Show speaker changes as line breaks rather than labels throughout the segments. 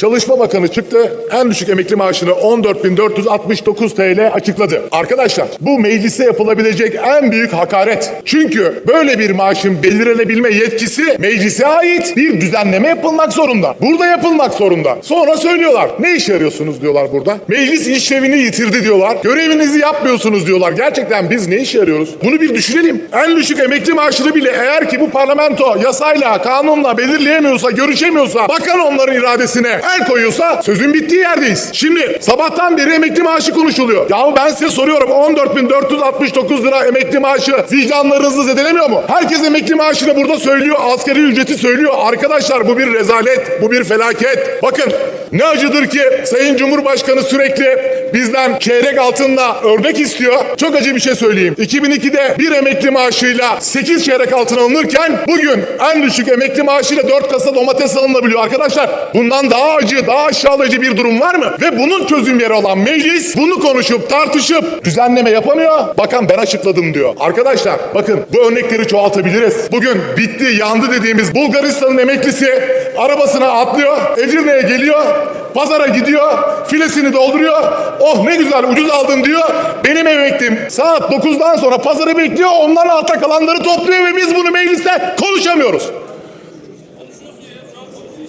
Çalışma Bakanı çıktı. En düşük emekli maaşını 14.469 TL açıkladı. Arkadaşlar bu meclise yapılabilecek en büyük hakaret. Çünkü böyle bir maaşın belirlenebilme yetkisi meclise ait bir düzenleme yapılmak zorunda. Burada yapılmak zorunda. Sonra söylüyorlar. Ne işe yarıyorsunuz diyorlar burada. Meclis işlevini yitirdi diyorlar. Görevinizi yapmıyorsunuz diyorlar. Gerçekten biz ne işe yarıyoruz? Bunu bir düşünelim. En düşük emekli maaşını bile eğer ki bu parlamento yasayla, kanunla belirleyemiyorsa, görüşemiyorsa, bakan onların iradesine el koyuyorsa sözün bittiği yerdeyiz. Şimdi sabahtan beri emekli maaşı konuşuluyor. Yahu ben size soruyorum 14.469 lira emekli maaşı vicdanlarınızı zedelemiyor mu? Herkes emekli maaşını burada söylüyor, asgari ücreti söylüyor. Arkadaşlar bu bir rezalet, bu bir felaket. Bakın ne acıdır ki Sayın Cumhurbaşkanı sürekli bizden çeyrek altınla örnek istiyor. Çok acı bir şey söyleyeyim. 2002'de bir emekli maaşıyla 8 çeyrek altın alınırken bugün en düşük emekli maaşıyla 4 kasa domates alınabiliyor. Arkadaşlar bundan daha acı, daha aşağılayıcı bir durum var mı? Ve bunun çözüm yeri olan meclis bunu konuşup tartışıp düzenleme yapamıyor. Bakan ben açıkladım diyor. Arkadaşlar bakın bu örnekleri çoğaltabiliriz. Bugün bitti, yandı dediğimiz Bulgaristan'ın emeklisi arabasına atlıyor, Edirne'ye geliyor, pazara gidiyor, filesini dolduruyor. Oh ne güzel ucuz aldım diyor. Benim emeklim saat 9'dan sonra pazarı bekliyor. Ondan altta kalanları topluyor ve biz bunu mecliste konuşamıyoruz.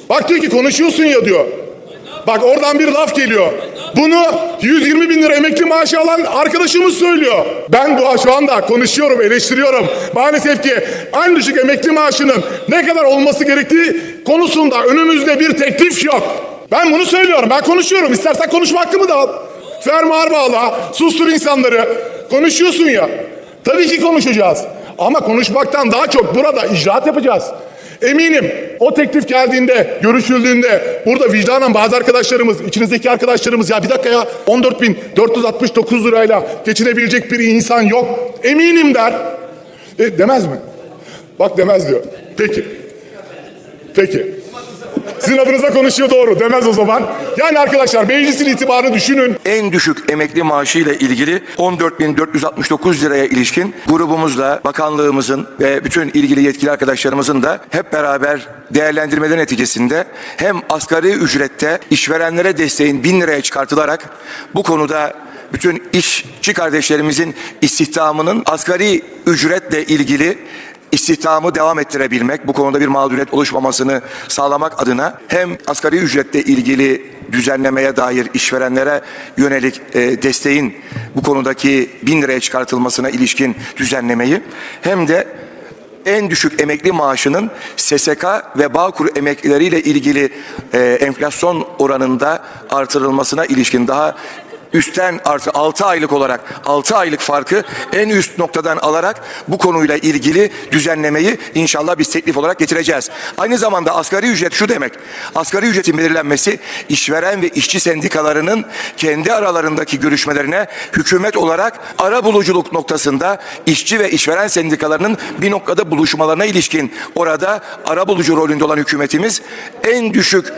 Bak diyor ki konuşuyorsun ya diyor. Bak oradan bir laf geliyor. Bunu 120 bin lira emekli maaşı alan arkadaşımız söylüyor. Ben bu şu anda konuşuyorum, eleştiriyorum. Maalesef ki en düşük emekli maaşının ne kadar olması gerektiği konusunda önümüzde bir teklif yok. Ben bunu söylüyorum, ben konuşuyorum. İstersen konuşma hakkımı da al. Fermuar bağla, sustur insanları. Konuşuyorsun ya. Tabii ki konuşacağız. Ama konuşmaktan daha çok burada icraat yapacağız. Eminim o teklif geldiğinde, görüşüldüğünde burada vicdanen bazı arkadaşlarımız, içinizdeki arkadaşlarımız ya bir dakika ya 14.469 lirayla geçinebilecek bir insan yok. Eminim der. E, demez mi? Bak demez diyor. Peki. Peki. Sizin adınıza konuşuyor doğru. Demez o zaman. Yani arkadaşlar meclisin itibarını düşünün.
en düşük emekli maaşı ile ilgili 14.469 liraya ilişkin grubumuzla bakanlığımızın ve bütün ilgili yetkili arkadaşlarımızın da hep beraber değerlendirmeler neticesinde hem asgari ücrette işverenlere desteğin 1000 liraya çıkartılarak bu konuda bütün işçi kardeşlerimizin istihdamının asgari ücretle ilgili istihdamı devam ettirebilmek, bu konuda bir mağduriyet oluşmamasını sağlamak adına hem asgari ücretle ilgili düzenlemeye dair işverenlere yönelik e, desteğin bu konudaki bin liraya çıkartılmasına ilişkin düzenlemeyi hem de en düşük emekli maaşının SSK ve Bağkur emeklileriyle ilgili e, enflasyon oranında artırılmasına ilişkin daha üstten artı 6 aylık olarak 6 aylık farkı en üst noktadan alarak bu konuyla ilgili düzenlemeyi inşallah biz teklif olarak getireceğiz. Aynı zamanda asgari ücret şu demek. Asgari ücretin belirlenmesi işveren ve işçi sendikalarının kendi aralarındaki görüşmelerine hükümet olarak ara buluculuk noktasında işçi ve işveren sendikalarının bir noktada buluşmalarına ilişkin orada ara bulucu rolünde olan hükümetimiz en düşük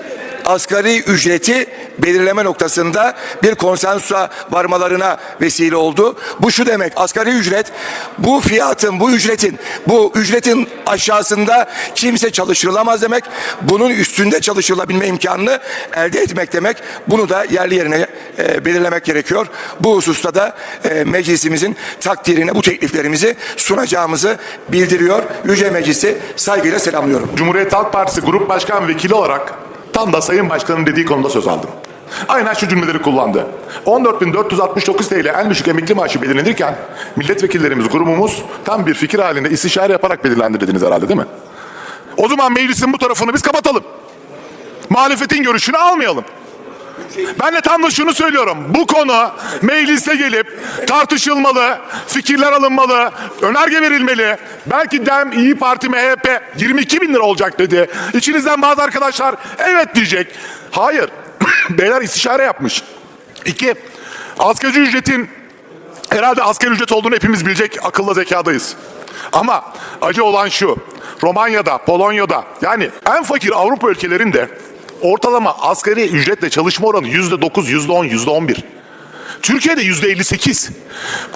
asgari ücreti belirleme noktasında bir konsensusa varmalarına vesile oldu. Bu şu demek asgari ücret bu fiyatın bu ücretin bu ücretin aşağısında kimse çalıştırılamaz demek. Bunun üstünde çalıştırılabilme imkanını elde etmek demek. Bunu da yerli yerine e, belirlemek gerekiyor. Bu hususta da e, meclisimizin takdirine bu tekliflerimizi sunacağımızı bildiriyor. Yüce Meclisi saygıyla selamlıyorum.
Cumhuriyet Halk Partisi Grup Başkan Vekili olarak tam da Sayın Başkan'ın dediği konuda söz aldım. Aynen şu cümleleri kullandı. 14.469 TL en düşük emekli maaşı belirlenirken milletvekillerimiz, grubumuz tam bir fikir halinde istişare yaparak belirlendirdiniz herhalde değil mi? O zaman meclisin bu tarafını biz kapatalım. Muhalefetin görüşünü almayalım. Ben de tam da şunu söylüyorum. Bu konu meclise gelip tartışılmalı, fikirler alınmalı, önerge verilmeli. Belki DEM, İyi Parti, MHP 22 bin lira olacak dedi. İçinizden bazı arkadaşlar evet diyecek. Hayır. Beyler istişare yapmış. İki, asgari ücretin herhalde asgari ücret olduğunu hepimiz bilecek akılla zekadayız. Ama acı olan şu. Romanya'da, Polonya'da yani en fakir Avrupa ülkelerinde ortalama asgari ücretle çalışma oranı yüzde dokuz, yüzde on, yüzde on bir. Türkiye'de yüzde 58.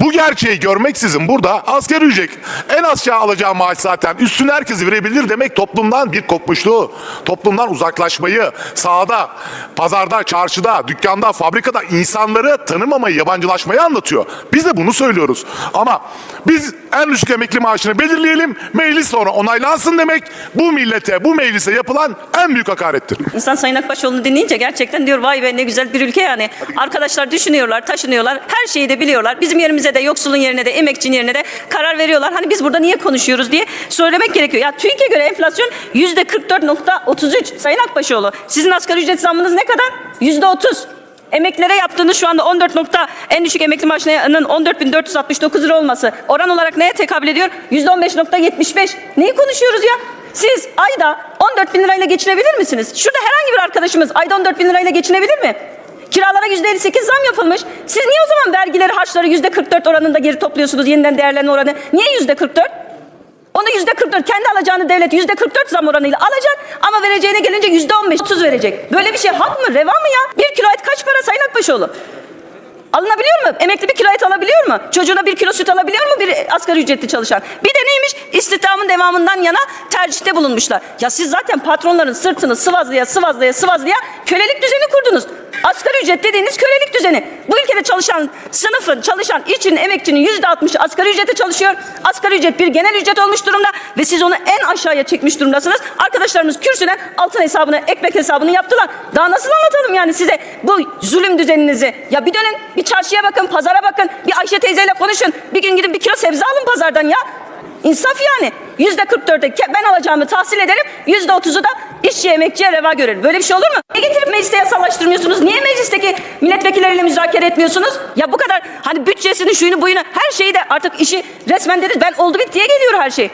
Bu gerçeği görmeksizin burada asgari ücret en aşağı alacağı maaş zaten üstüne herkesi verebilir demek toplumdan bir kopmuşluğu, toplumdan uzaklaşmayı, sahada, pazarda, çarşıda, dükkanda, fabrikada insanları tanımamayı, yabancılaşmayı anlatıyor. Biz de bunu söylüyoruz. Ama biz en düşük emekli maaşını belirleyelim, meclis sonra onaylansın demek bu millete, bu meclise yapılan en büyük hakarettir.
İnsan Sayın Akbaşoğlu'nu dinleyince gerçekten diyor vay be ne güzel bir ülke yani. Arkadaşlar düşünüyorlar, taşınıyorlar, her şeyi de biliyorlar. Bizim yerimize de yoksulun yerine de emekçinin yerine de karar veriyorlar. Hani biz burada niye konuşuyoruz diye söylemek gerekiyor. Ya TÜİK'e göre enflasyon yüzde 44.33 Sayın Akbaşoğlu. Sizin asgari ücret zammınız ne kadar? Yüzde 30. Emeklilere yaptığınız şu anda 14 nokta en düşük emekli maaşının 14.469 lira olması oran olarak neye tekabül ediyor? %15.75. Neyi konuşuyoruz ya? Siz ayda 14 bin lirayla geçinebilir misiniz? Şurada herhangi bir arkadaşımız ayda 14 bin lirayla geçinebilir mi? Kiralara %58 zam yapılmış. Siz niye o zaman vergileri, harçları %44 oranında geri topluyorsunuz yeniden değerlenme oranı? Niye %44? Onu yüzde 44 kendi alacağını devlet yüzde 44 zam oranıyla alacak ama vereceğine gelince yüzde 15 30 verecek. Böyle bir şey hak mı reva mı ya? Bir kilo et kaç para Sayın Akbaşoğlu? Alınabiliyor mu? Emekli bir kilo et alabiliyor mu? Çocuğuna bir kilo süt alabiliyor mu bir asgari ücretli çalışan? Bir de neymiş? İstihdamın devamından yana tercihte bulunmuşlar. Ya siz zaten patronların sırtını sıvazlaya sıvazlaya sıvazlaya kölelik düzeni kurdunuz. Asgari ücret dediğiniz kölelik düzeni. Bu ülkede çalışan sınıfın, çalışan işçinin, emekçinin yüzde altmışı asgari ücrete çalışıyor. Asgari ücret bir genel ücret olmuş durumda ve siz onu en aşağıya çekmiş durumdasınız. Arkadaşlarımız kürsüden altın hesabını, ekmek hesabını yaptılar. Daha nasıl anlatalım yani size bu zulüm düzeninizi? Ya bir dönün, bir çarşıya bakın, pazara bakın, bir Ayşe teyzeyle konuşun. Bir gün gidin bir kilo sebze alın pazardan ya. İnsaf yani. Yüzde 44'e ke- ben alacağımı tahsil ederim. Yüzde 30'u da işçi emekçiye reva görelim. Böyle bir şey olur mu? Niye getirip mecliste yasallaştırmıyorsunuz? Niye meclisteki milletvekilleriyle müzakere etmiyorsunuz? Ya bu kadar hani bütçesini, şuyunu, buyunu her şeyi de artık işi resmen dedi. Ben oldu bittiye geliyor her şey.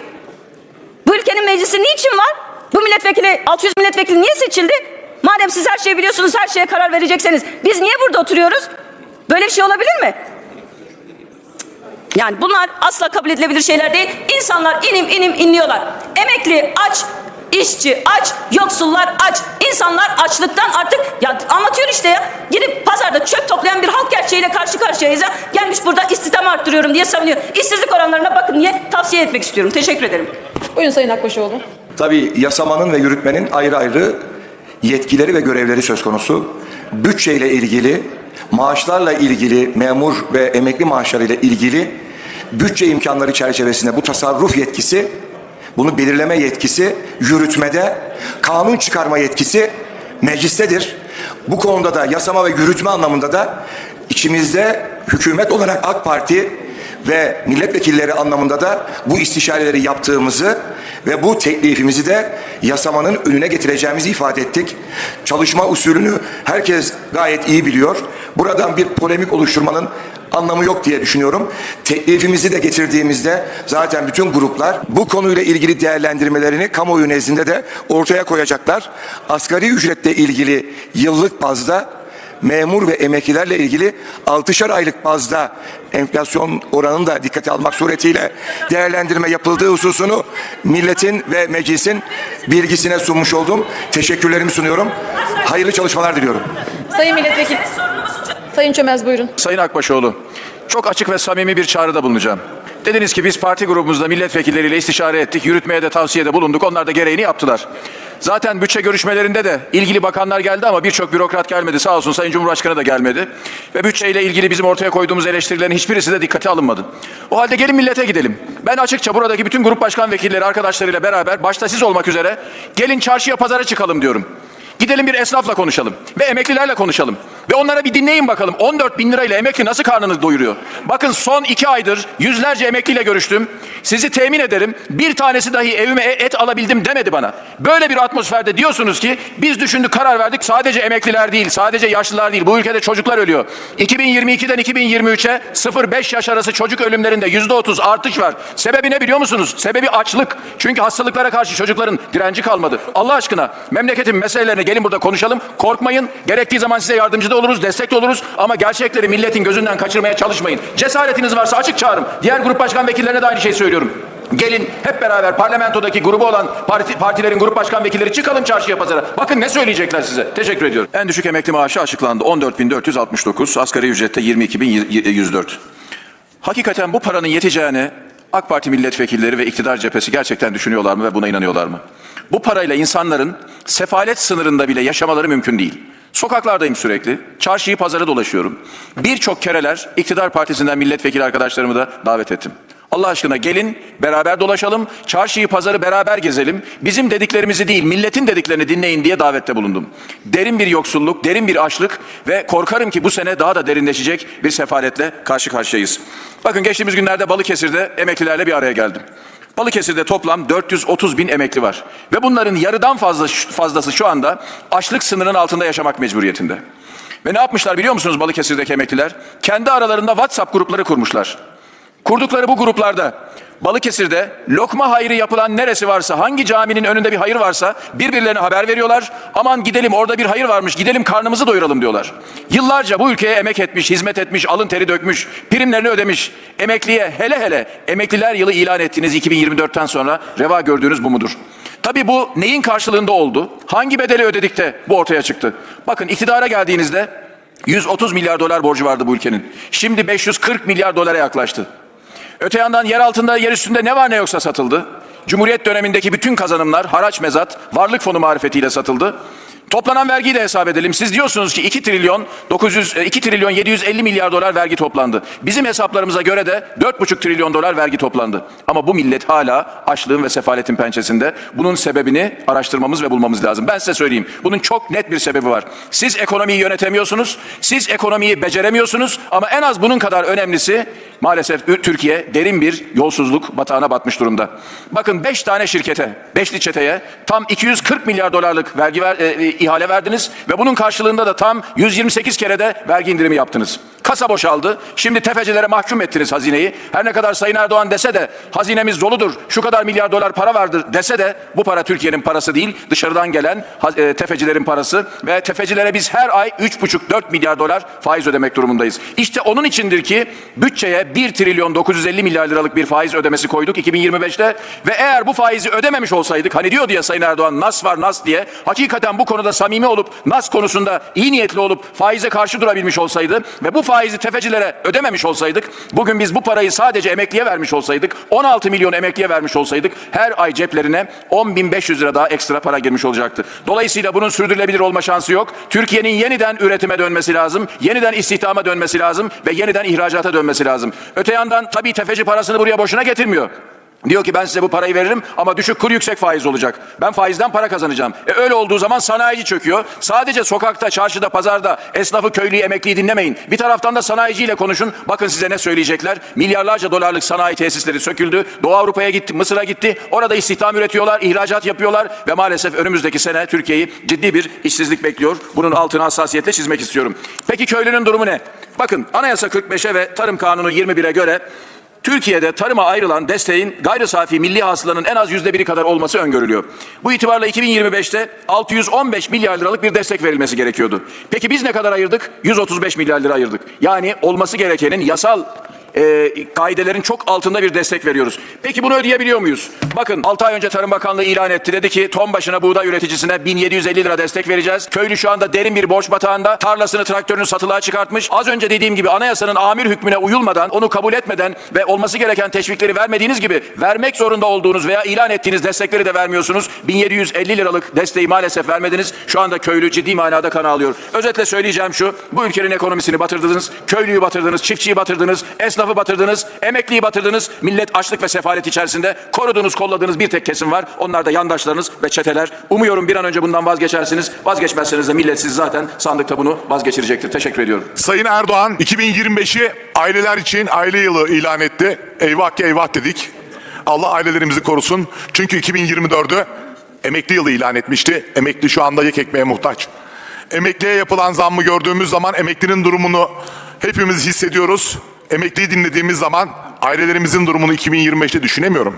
Bu ülkenin meclisi niçin var? Bu milletvekili, 600 milletvekili niye seçildi? Madem siz her şeyi biliyorsunuz, her şeye karar verecekseniz biz niye burada oturuyoruz? Böyle bir şey olabilir mi? Yani bunlar asla kabul edilebilir şeyler değil. İnsanlar inim inim inliyorlar. Emekli aç, işçi aç, yoksullar aç. İnsanlar açlıktan artık ya anlatıyor işte ya. Gidip pazarda çöp toplayan bir halk gerçeğiyle karşı karşıyayız ya. Gelmiş burada istihdam arttırıyorum diye savunuyor. İşsizlik oranlarına bakın diye tavsiye etmek istiyorum. Teşekkür ederim.
Buyurun Sayın Akbaşoğlu.
Tabii yasamanın ve yürütmenin ayrı ayrı yetkileri ve görevleri söz konusu. Bütçeyle ilgili, maaşlarla ilgili, memur ve emekli maaşlarıyla ilgili bütçe imkanları çerçevesinde bu tasarruf yetkisi, bunu belirleme yetkisi yürütmede, kanun çıkarma yetkisi meclistedir. Bu konuda da yasama ve yürütme anlamında da içimizde hükümet olarak AK Parti ve milletvekilleri anlamında da bu istişareleri yaptığımızı ve bu teklifimizi de yasamanın önüne getireceğimizi ifade ettik. Çalışma usulünü herkes gayet iyi biliyor. Buradan bir polemik oluşturmanın anlamı yok diye düşünüyorum. Teklifimizi de getirdiğimizde zaten bütün gruplar bu konuyla ilgili değerlendirmelerini kamuoyu nezdinde de ortaya koyacaklar. Asgari ücretle ilgili yıllık bazda memur ve emeklilerle ilgili 6'şar aylık bazda enflasyon oranını da dikkate almak suretiyle değerlendirme yapıldığı hususunu milletin ve meclisin bilgisine sunmuş oldum. Teşekkürlerimi sunuyorum. Hayırlı çalışmalar diliyorum.
Sayın Milletvekili. Sayın Çömez buyurun.
Sayın Akbaşoğlu, çok açık ve samimi bir çağrıda bulunacağım. Dediniz ki biz parti grubumuzda milletvekilleriyle istişare ettik, yürütmeye de tavsiyede bulunduk. Onlar da gereğini yaptılar. Zaten bütçe görüşmelerinde de ilgili bakanlar geldi ama birçok bürokrat gelmedi. Sağ olsun Sayın Cumhurbaşkanı da gelmedi. Ve bütçeyle ilgili bizim ortaya koyduğumuz eleştirilerin hiçbirisi de dikkate alınmadı. O halde gelin millete gidelim. Ben açıkça buradaki bütün grup başkan vekilleri arkadaşlarıyla beraber başta siz olmak üzere gelin çarşıya pazara çıkalım diyorum. Gidelim bir esnafla konuşalım ve emeklilerle konuşalım. Ve onlara bir dinleyin bakalım 14 bin lirayla emekli nasıl karnını doyuruyor? Bakın son iki aydır yüzlerce emekliyle görüştüm. Sizi temin ederim bir tanesi dahi evime et alabildim demedi bana. Böyle bir atmosferde diyorsunuz ki biz düşündük karar verdik sadece emekliler değil sadece yaşlılar değil bu ülkede çocuklar ölüyor. 2022'den 2023'e 0-5 yaş arası çocuk ölümlerinde %30 artış var. Sebebi ne biliyor musunuz? Sebebi açlık. Çünkü hastalıklara karşı çocukların direnci kalmadı. Allah aşkına memleketin meselelerini gelin burada konuşalım. Korkmayın. Gerektiği zaman size yardımcı da oluruz, destek de oluruz. Ama gerçekleri milletin gözünden kaçırmaya çalışmayın. Cesaretiniz varsa açık çağırın. Diğer grup başkan vekillerine de aynı şeyi söylüyorum. Gelin hep beraber parlamentodaki grubu olan parti, partilerin grup başkan vekilleri çıkalım çarşıya pazara. Bakın ne söyleyecekler size. Teşekkür ediyorum. En düşük emekli maaşı açıklandı. 14.469, asgari ücrette 22.104. Hakikaten bu paranın yeteceğini AK Parti milletvekilleri ve iktidar cephesi gerçekten düşünüyorlar mı ve buna inanıyorlar mı? Bu parayla insanların sefalet sınırında bile yaşamaları mümkün değil. Sokaklardayım sürekli. Çarşıyı pazara dolaşıyorum. Birçok kereler iktidar partisinden milletvekili arkadaşlarımı da davet ettim. Allah aşkına gelin beraber dolaşalım. Çarşıyı pazarı beraber gezelim. Bizim dediklerimizi değil milletin dediklerini dinleyin diye davette bulundum. Derin bir yoksulluk, derin bir açlık ve korkarım ki bu sene daha da derinleşecek bir sefaletle karşı karşıyayız. Bakın geçtiğimiz günlerde Balıkesir'de emeklilerle bir araya geldim. Balıkesir'de toplam 430 bin emekli var. Ve bunların yarıdan fazla, fazlası şu anda açlık sınırının altında yaşamak mecburiyetinde. Ve ne yapmışlar biliyor musunuz Balıkesir'deki emekliler? Kendi aralarında WhatsApp grupları kurmuşlar. Kurdukları bu gruplarda Balıkesir'de lokma hayrı yapılan neresi varsa, hangi caminin önünde bir hayır varsa birbirlerine haber veriyorlar. Aman gidelim orada bir hayır varmış, gidelim karnımızı doyuralım diyorlar. Yıllarca bu ülkeye emek etmiş, hizmet etmiş, alın teri dökmüş, primlerini ödemiş. Emekliye hele hele emekliler yılı ilan ettiğiniz 2024'ten sonra reva gördüğünüz bu mudur? Tabii bu neyin karşılığında oldu? Hangi bedeli ödedik de bu ortaya çıktı? Bakın iktidara geldiğinizde 130 milyar dolar borcu vardı bu ülkenin. Şimdi 540 milyar dolara yaklaştı. Öte yandan yer altında, yer üstünde ne var ne yoksa satıldı. Cumhuriyet dönemindeki bütün kazanımlar haraç mezat, varlık fonu marifetiyle satıldı. Toplanan vergiyi de hesap edelim. Siz diyorsunuz ki 2 trilyon 900 2 trilyon 750 milyar dolar vergi toplandı. Bizim hesaplarımıza göre de 4,5 trilyon dolar vergi toplandı. Ama bu millet hala açlığın ve sefaletin pençesinde. Bunun sebebini araştırmamız ve bulmamız lazım. Ben size söyleyeyim. Bunun çok net bir sebebi var. Siz ekonomiyi yönetemiyorsunuz. Siz ekonomiyi beceremiyorsunuz ama en az bunun kadar önemlisi maalesef Türkiye derin bir yolsuzluk batağına batmış durumda. Bakın 5 tane şirkete, beşli çeteye tam 240 milyar dolarlık vergi ver, e, e, ihale verdiniz ve bunun karşılığında da tam 128 kere de vergi indirimi yaptınız. Kasa boşaldı. Şimdi tefecilere mahkum ettiniz hazineyi. Her ne kadar Sayın Erdoğan dese de hazinemiz doludur, şu kadar milyar dolar para vardır dese de bu para Türkiye'nin parası değil, dışarıdan gelen e, tefecilerin parası ve tefecilere biz her ay 3,5-4 milyar dolar faiz ödemek durumundayız. İşte onun içindir ki bütçeye 1 trilyon 950 milyar liralık bir faiz ödemesi koyduk 2025'te ve eğer bu faizi ödememiş olsaydık hani diyor diye Sayın Erdoğan nas var nas diye hakikaten bu konuda samimi olup nas konusunda iyi niyetli olup faize karşı durabilmiş olsaydı ve bu faizi tefecilere ödememiş olsaydık bugün biz bu parayı sadece emekliye vermiş olsaydık 16 milyon emekliye vermiş olsaydık her ay ceplerine 10.500 lira daha ekstra para girmiş olacaktı. Dolayısıyla bunun sürdürülebilir olma şansı yok. Türkiye'nin yeniden üretime dönmesi lazım, yeniden istihdama dönmesi lazım ve yeniden ihracata dönmesi lazım. Öte yandan tabii tefeci parasını buraya boşuna getirmiyor. Diyor ki ben size bu parayı veririm ama düşük kur yüksek faiz olacak. Ben faizden para kazanacağım. E öyle olduğu zaman sanayici çöküyor. Sadece sokakta, çarşıda, pazarda esnafı, köylüyü, emekliyi dinlemeyin. Bir taraftan da sanayiciyle konuşun. Bakın size ne söyleyecekler. Milyarlarca dolarlık sanayi tesisleri söküldü. Doğu Avrupa'ya gitti, Mısır'a gitti. Orada istihdam üretiyorlar, ihracat yapıyorlar ve maalesef önümüzdeki sene Türkiye'yi ciddi bir işsizlik bekliyor. Bunun altını hassasiyetle çizmek istiyorum. Peki köylünün durumu ne? Bakın Anayasa 45'e ve Tarım Kanunu 21'e göre Türkiye'de tarıma ayrılan desteğin gayri safi milli hasılanın en az yüzde biri kadar olması öngörülüyor. Bu itibarla 2025'te 615 milyar liralık bir destek verilmesi gerekiyordu. Peki biz ne kadar ayırdık? 135 milyar lira ayırdık. Yani olması gerekenin yasal e, kaidelerin çok altında bir destek veriyoruz. Peki bunu ödeyebiliyor muyuz? Bakın 6 ay önce Tarım Bakanlığı ilan etti. Dedi ki ton başına buğday üreticisine 1750 lira destek vereceğiz. Köylü şu anda derin bir borç batağında. Tarlasını, traktörünü satılığa çıkartmış. Az önce dediğim gibi anayasanın amir hükmüne uyulmadan, onu kabul etmeden ve olması gereken teşvikleri vermediğiniz gibi vermek zorunda olduğunuz veya ilan ettiğiniz destekleri de vermiyorsunuz. 1750 liralık desteği maalesef vermediniz. Şu anda köylü ciddi manada kan ağlıyor. Özetle söyleyeceğim şu. Bu ülkenin ekonomisini batırdınız. Köylüyü batırdınız, çiftçiyi batırdınız, esnaf esnafı batırdınız, emekliyi batırdınız. Millet açlık ve sefalet içerisinde korudunuz, kolladığınız bir tek kesim var. Onlar da yandaşlarınız ve çeteler. Umuyorum bir an önce bundan vazgeçersiniz. Vazgeçmezseniz de millet sizi zaten sandıkta bunu vazgeçirecektir. Teşekkür ediyorum.
Sayın Erdoğan 2025'i aileler için aile yılı ilan etti. Eyvah ki eyvah dedik. Allah ailelerimizi korusun. Çünkü 2024'ü emekli yılı ilan etmişti. Emekli şu anda yek ekmeğe muhtaç. Emekliye yapılan zammı gördüğümüz zaman emeklinin durumunu hepimiz hissediyoruz. Emekliyi dinlediğimiz zaman ailelerimizin durumunu 2025'te düşünemiyorum.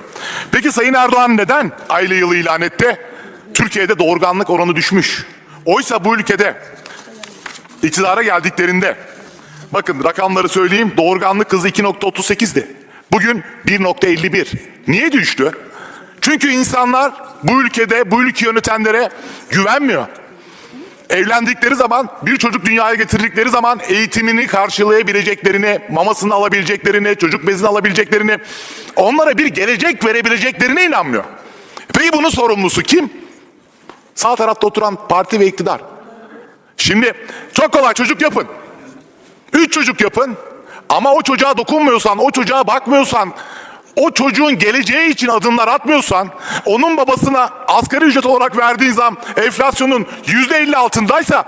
Peki Sayın Erdoğan neden aile yılı ilan etti? Türkiye'de doğurganlık oranı düşmüş. Oysa bu ülkede iktidara geldiklerinde bakın rakamları söyleyeyim doğurganlık hızı 2.38'di. Bugün 1.51. Niye düştü? Çünkü insanlar bu ülkede bu ülke yönetenlere güvenmiyor. Evlendikleri zaman bir çocuk dünyaya getirdikleri zaman eğitimini karşılayabileceklerini, mamasını alabileceklerini, çocuk bezini alabileceklerini, onlara bir gelecek verebileceklerine inanmıyor. Peki bunun sorumlusu kim? Sağ tarafta oturan parti ve iktidar. Şimdi çok kolay çocuk yapın. Üç çocuk yapın ama o çocuğa dokunmuyorsan, o çocuğa bakmıyorsan, o çocuğun geleceği için adımlar atmıyorsan, onun babasına asgari ücret olarak verdiğin zam enflasyonun yüzde elli altındaysa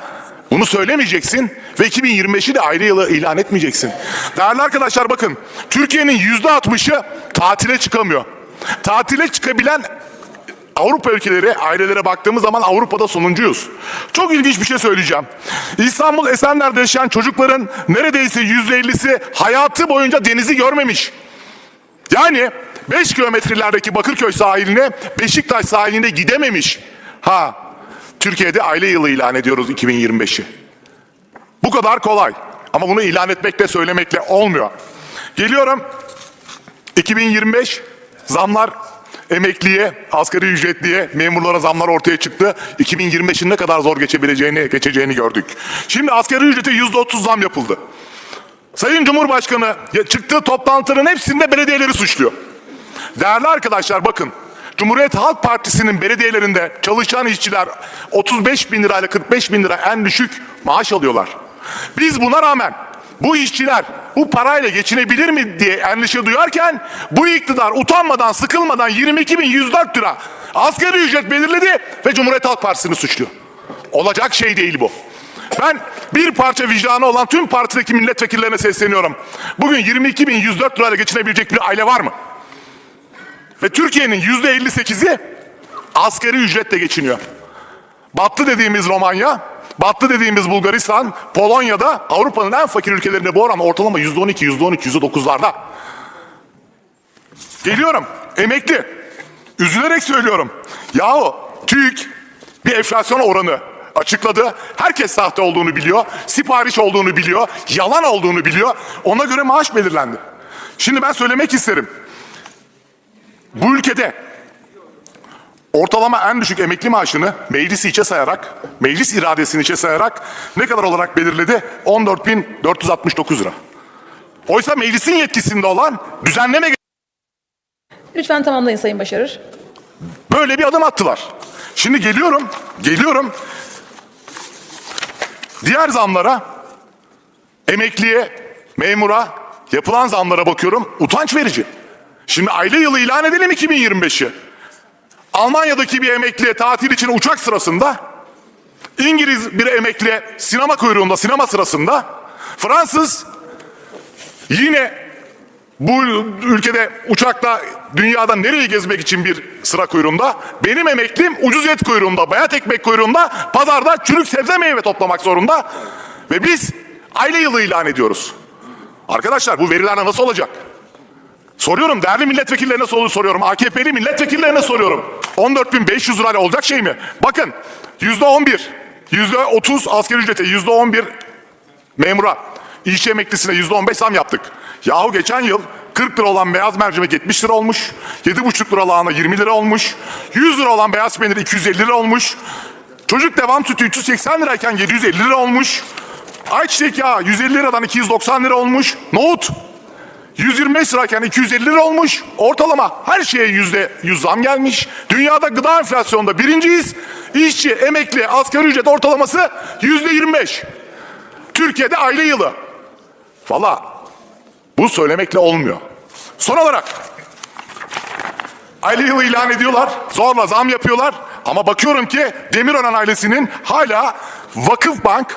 bunu söylemeyeceksin ve 2025'i de ayrı yılı ilan etmeyeceksin. Değerli arkadaşlar bakın, Türkiye'nin yüzde altmışı tatile çıkamıyor. Tatile çıkabilen Avrupa ülkeleri, ailelere baktığımız zaman Avrupa'da sonuncuyuz. Çok ilginç bir şey söyleyeceğim. İstanbul Esenler'de yaşayan çocukların neredeyse yüzde ellisi hayatı boyunca denizi görmemiş. Yani 5 kilometrelerdeki Bakırköy sahiline Beşiktaş sahiline gidememiş. Ha, Türkiye'de aile yılı ilan ediyoruz 2025'i. Bu kadar kolay. Ama bunu ilan etmekle söylemekle olmuyor. Geliyorum 2025 zamlar emekliye, asgari ücretliye, memurlara zamlar ortaya çıktı. 2025'in ne kadar zor geçebileceğini, geçeceğini gördük. Şimdi asgari ücrete %30 zam yapıldı. Sayın Cumhurbaşkanı çıktığı toplantıların hepsinde belediyeleri suçluyor. Değerli arkadaşlar bakın. Cumhuriyet Halk Partisi'nin belediyelerinde çalışan işçiler 35 bin lirayla 45 bin lira en düşük maaş alıyorlar. Biz buna rağmen bu işçiler bu parayla geçinebilir mi diye endişe duyarken bu iktidar utanmadan sıkılmadan 22 bin 104 lira asgari ücret belirledi ve Cumhuriyet Halk Partisi'ni suçluyor. Olacak şey değil bu. Ben bir parça vicdanı olan tüm partideki milletvekillerine sesleniyorum. Bugün 22 bin 104 lirayla geçinebilecek bir aile var mı? Ve Türkiye'nin yüzde 58'i asgari ücretle geçiniyor. Battı dediğimiz Romanya, battı dediğimiz Bulgaristan, Polonya'da Avrupa'nın en fakir ülkelerinde bu oran ortalama yüzde 12, yüzde 13, yüzde 9'larda. Geliyorum, emekli. Üzülerek söylüyorum. Yahu TÜİK bir enflasyon oranı açıkladı. Herkes sahte olduğunu biliyor. Sipariş olduğunu biliyor. Yalan olduğunu biliyor. Ona göre maaş belirlendi. Şimdi ben söylemek isterim. Bu ülkede ortalama en düşük emekli maaşını meclisi içe sayarak, meclis iradesini içe sayarak ne kadar olarak belirledi? 14.469 lira. Oysa meclisin yetkisinde olan düzenleme
Lütfen tamamlayın Sayın Başarır.
böyle bir adım attılar. Şimdi geliyorum, geliyorum. Diğer zamlara, emekliye, memura yapılan zamlara bakıyorum. Utanç verici. Şimdi aile yılı ilan edelim 2025'i. Almanya'daki bir emekliye tatil için uçak sırasında, İngiliz bir emekliye sinema kuyruğunda, sinema sırasında, Fransız yine bu ülkede uçakta dünyada nereyi gezmek için bir sıra kuyruğunda. Benim emeklim ucuz et kuyruğunda, bayat ekmek kuyruğunda, pazarda çürük sebze meyve toplamak zorunda. Ve biz aile yılı ilan ediyoruz. Arkadaşlar bu verilerle nasıl olacak? Soruyorum değerli milletvekillerine soru soruyorum. AKP'li milletvekillerine soruyorum. 14.500 lirayla olacak şey mi? Bakın yüzde 11, yüzde 30 asgari ücrete, yüzde 11 memura, işçi emeklisine yüzde 15 zam yaptık. Yahu geçen yıl 40 lira olan beyaz mercimek 70 lira olmuş. 7,5 lira lahana 20 lira olmuş. 100 lira olan beyaz peynir 250 lira olmuş. Çocuk devam sütü 380 lirayken 750 lira olmuş. Ayçiçek yağı 150 liradan 290 lira olmuş. Nohut 125 lirayken 250 lira olmuş. Ortalama her şeye yüzde yüz zam gelmiş. Dünyada gıda enflasyonda birinciyiz. İşçi, emekli, asgari ücret ortalaması yüzde 25. Türkiye'de aile yılı. Valla bu söylemekle olmuyor. Son olarak aile yılı ilan ediyorlar. Zorla zam yapıyorlar. Ama bakıyorum ki Demirören ailesinin hala Vakıf Bank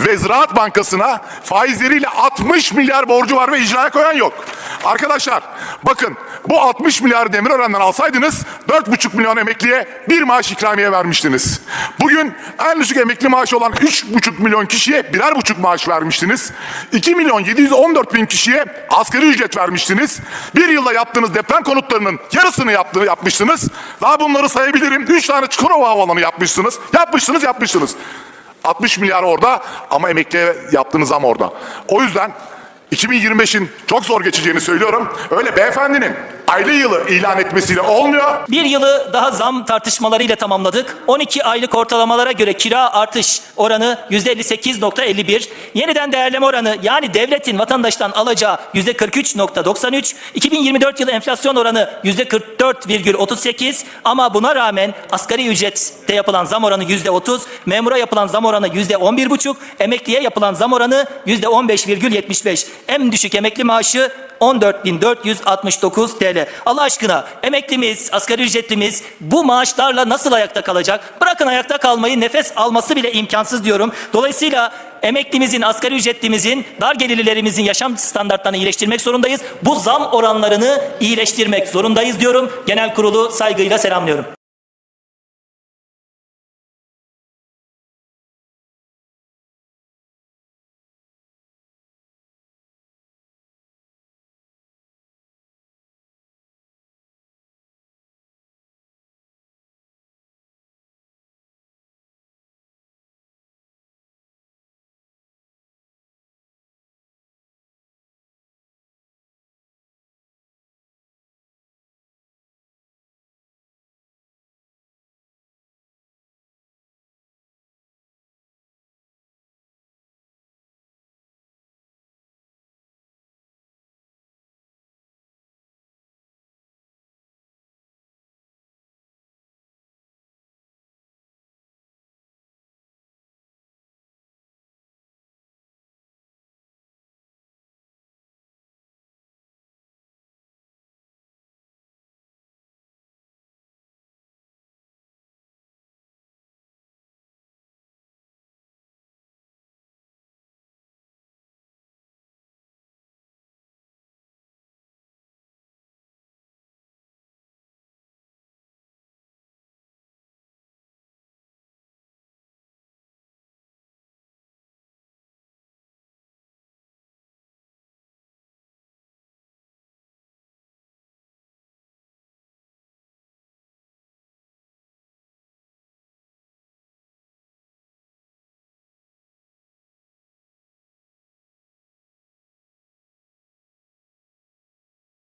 ve Ziraat Bankası'na faizleriyle 60 milyar borcu var ve icraya koyan yok. Arkadaşlar bakın bu 60 milyar Demirören'den alsaydınız 4,5 milyon emekliye bir maaş ikramiye vermiştiniz. Bugün en düşük emekli maaşı olan 3,5 milyon kişiye birer buçuk maaş vermiştiniz. 2 milyon 714 bin kişiye asgari ücret vermiştiniz. Bir yılda yaptığınız deprem konutlarının yarısını yaptı, yapmıştınız. Daha bunları sayabilirim. 3 tane Çukurova Havaalanı yapmışsınız. Yapmışsınız, yapmışsınız. 60 milyar orada ama emekliye yaptığınız zam orada. O yüzden 2025'in çok zor geçeceğini söylüyorum. Öyle beyefendinin aylı yılı ilan etmesiyle olmuyor.
Bir yılı daha zam tartışmalarıyla tamamladık. 12 aylık ortalamalara göre kira artış oranı %58.51. Yeniden değerleme oranı yani devletin vatandaştan alacağı %43.93. 2024 yılı enflasyon oranı %44,38 ama buna rağmen asgari ücrette yapılan zam oranı %30, memura yapılan zam oranı %11,5, emekliye yapılan zam oranı %15,75. En düşük emekli maaşı 14.469 TL. Allah aşkına emeklimiz, asgari ücretlimiz bu maaşlarla nasıl ayakta kalacak? Bırakın ayakta kalmayı nefes alması bile imkansız diyorum. Dolayısıyla emeklimizin, asgari ücretlimizin, dar gelirlerimizin yaşam standartlarını iyileştirmek zorundayız. Bu zam oranlarını iyileştirmek zorundayız diyorum. Genel kurulu saygıyla selamlıyorum.